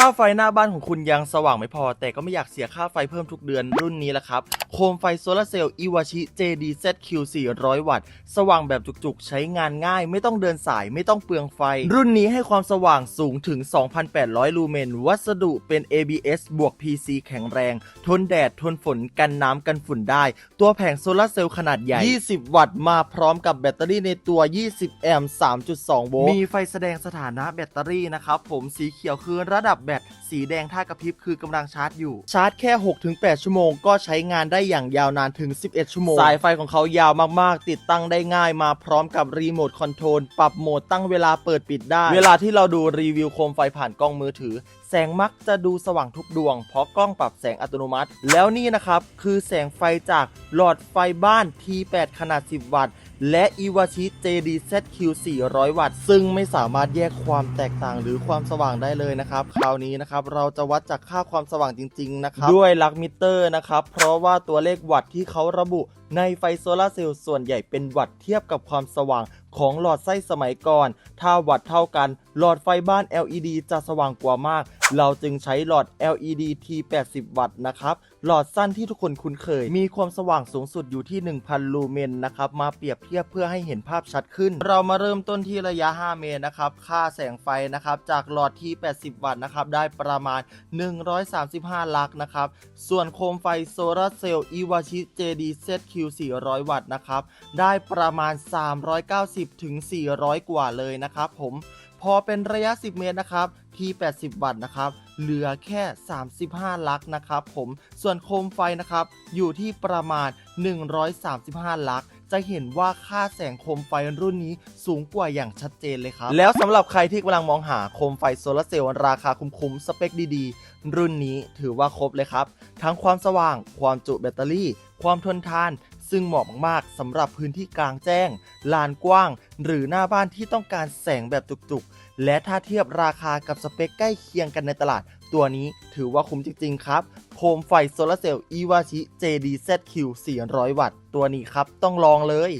ถ้าไฟหน้าบ้านของคุณยังสว่างไม่พอ แต่ก็ไม่อยากเสียค่าไฟเพิ่มทุกเดือนรุ่นนี้แหละครับ โคมไฟโซลาเซลล์อิวาชิ JDZQ 400 วัตต์ สว่างแบบจุกๆ ใช้งานง่าย ไม่ต้องเดินสายไม่ต้องเปลืองไฟ รุ่นนี้ให้ความสว่างสูงถึง 2,800 ลูเมน วัสดุเป็น ABS บวก PC แข็งแรง ทนแดดทนฝนกันน้ำกันฝุ่นได้ ตัวแผงโซลาเซลล์ขนาดใหญ่ 20 วัตต์มาพร้อมกับแบตเตอรี่ในตัว 20 แอมป์ 3.2 โวลต์ มีไฟแสดงสถานะแบตเตอรี่นะครับผม สีเขียวคือระดับแบตสีแดงถ้ากระพริบคือกำลังชาร์จอยู่ ชาร์จแค่ 6-8 ชั่วโมง ก็ใช้งานได้อย่างยาวนานถึง 11 ชั่วโมง สายไฟของเขายาวมากๆ ติดตั้งได้ง่ายมาพร้อมกับรีโมทคอนโทรลปรับโหมดตั้งเวลาเปิดปิดได้ เวลาที่เราดูรีวิวโคมไฟผ่านกล้องมือถือแสงมักจะดูสว่างทุกดวง เพราะกล้องปรับแสงอัตโนมัติ แล้วนี่นะครับ คือแสงไฟจากหลอดไฟบ้าน T8 ขนาด 10 วัตต์ และอีวาชิ JDZQ 400 วัตต์ ซึ่งไม่สามารถแยกความแตกต่างหรือความสว่างได้เลยนะครับ คราวนี้นะครับเราจะวัดจากค่าความสว่างจริง ๆ นะครับด้วยลักมิเตอร์นะครับ เพราะว่าตัวเลขวัตต์ที่เขาระบุในไฟโซลาเซลล์ส่วนใหญ่เป็นวัตต์เทียบกับความสว่างของหลอดไส้สมัยก่อน ถ้าวัตเท่ากัน หลอดไฟบ้าน LED จะสว่างกว่ามาก เราจึงใช้หลอด LED T80 วัตต์นะครับ หลอดสั้นที่ทุกคนคุ้นเคย มีความสว่างสูงสุดอยู่ที่ 1,000 ลูเมนนะครับ มาเปรียบเทียบเพื่อให้เห็นภาพชัดขึ้น เรามาเริ่มต้นที่ระยะ 5 เมตรนะครับ ค่าแสงไฟนะครับ จากหลอดที่80 วัตต์นะครับ ได้ประมาณ 135 ลักนะครับ ส่วนโคมไฟโซลาร์เซลล์อีวาชิ JDZQ 400 วัตต์นะครับ ได้ประมาณ 390ถึง 400 กว่าเลยนะครับผม พอเป็นระยะ 10 เมตรนะครับที่ 80 วัตต์นะครับเหลือแค่ 35 ลักนะครับผมส่วนโคมไฟนะครับอยู่ที่ประมาณ 135 ลักจะเห็นว่าค่าแสงโคมไฟรุ่นนี้สูงกว่าอย่างชัดเจนเลยครับ แล้วสำหรับใครที่กำลังมองหาโคมไฟโซลาเซลล์ราคาคุ้มๆสเปคดีๆ รุ่นนี้ถือว่าครบเลยครับ ทั้งความสว่าง ความจุแบตเตอรี่ ความทนทาน ซึ่งเหมาะมากๆสำหรับพื้นที่กลางแจ้ง ลานกว้าง หรือหน้าบ้านที่ต้องการแสงแบบจุกๆ และถ้าเทียบราคากับสเปคใกล้เคียงกันในตลาด ตัวนี้ถือว่าคุ้มจริงๆครับ โคมไฟโซลาเซลล์อีวาชิ JDZQ 400 วัตต์ ตัวนี้ครับต้องลองเลย